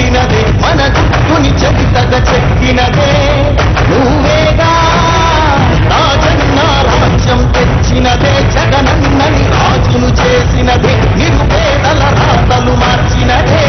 పుట్టినదే మన చుట్టుని చరితగ చెక్కినదే. నువ్వేగా రాజన్న రాజ్యం తెచ్చినదే జగనన్నని రాజును చేసినదే నిరుపేదల రాతలు మార్చినదే.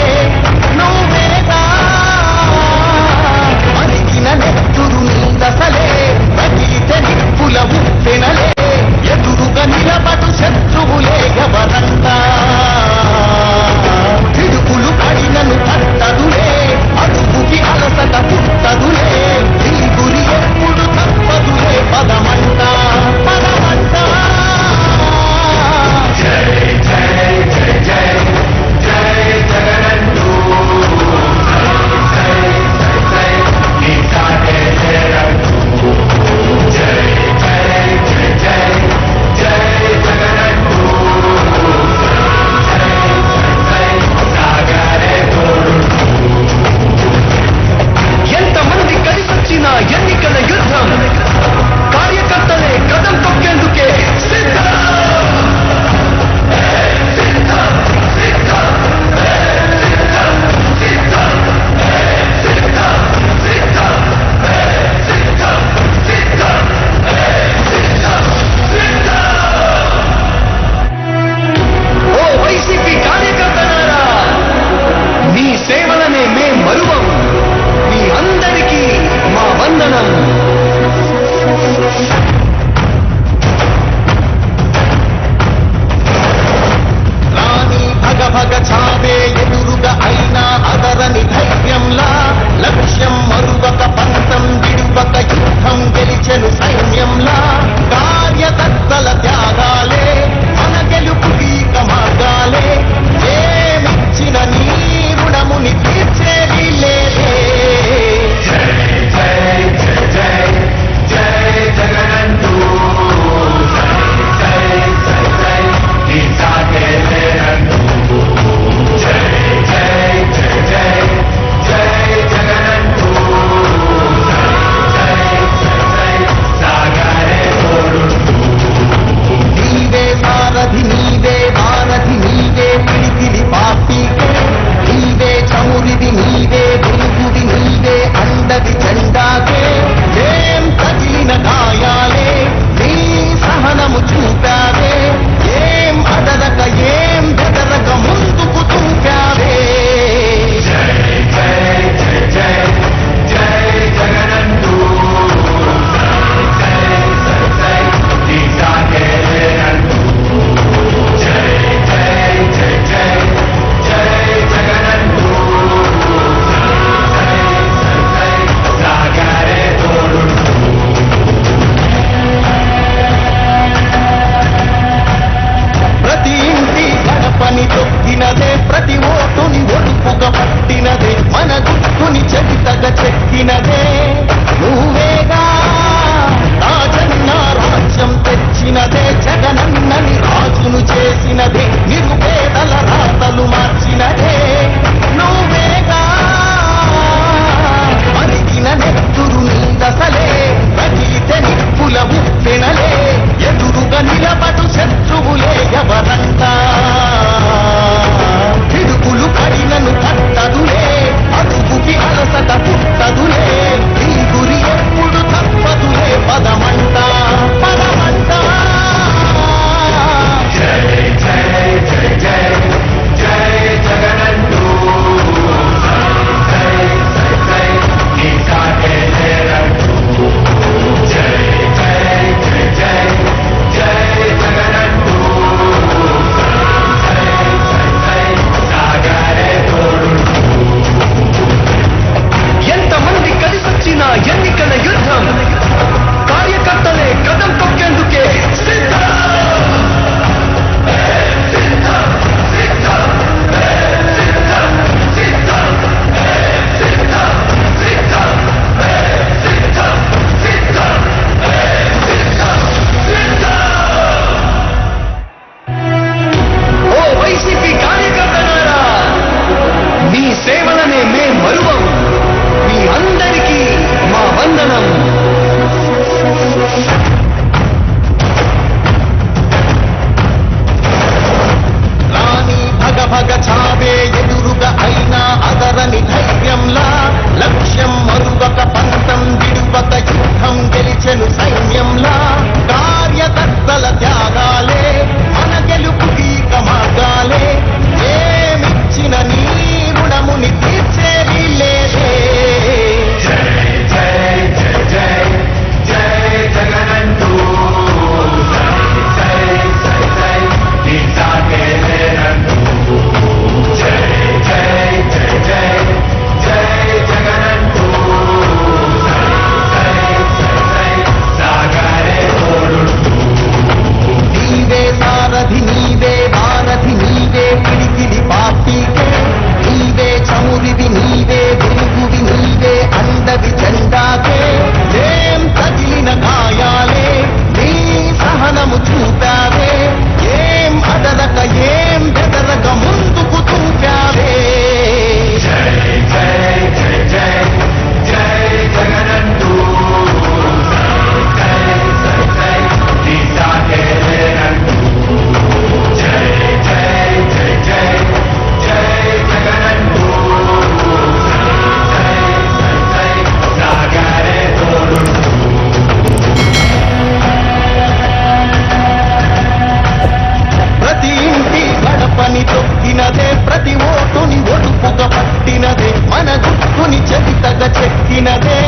తెచ్చినదే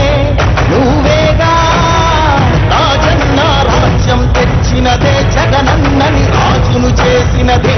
నువ్వేగా రాజన్న రాజ్యం తెచ్చినదే జగనన్నని రాజును చేసినదే.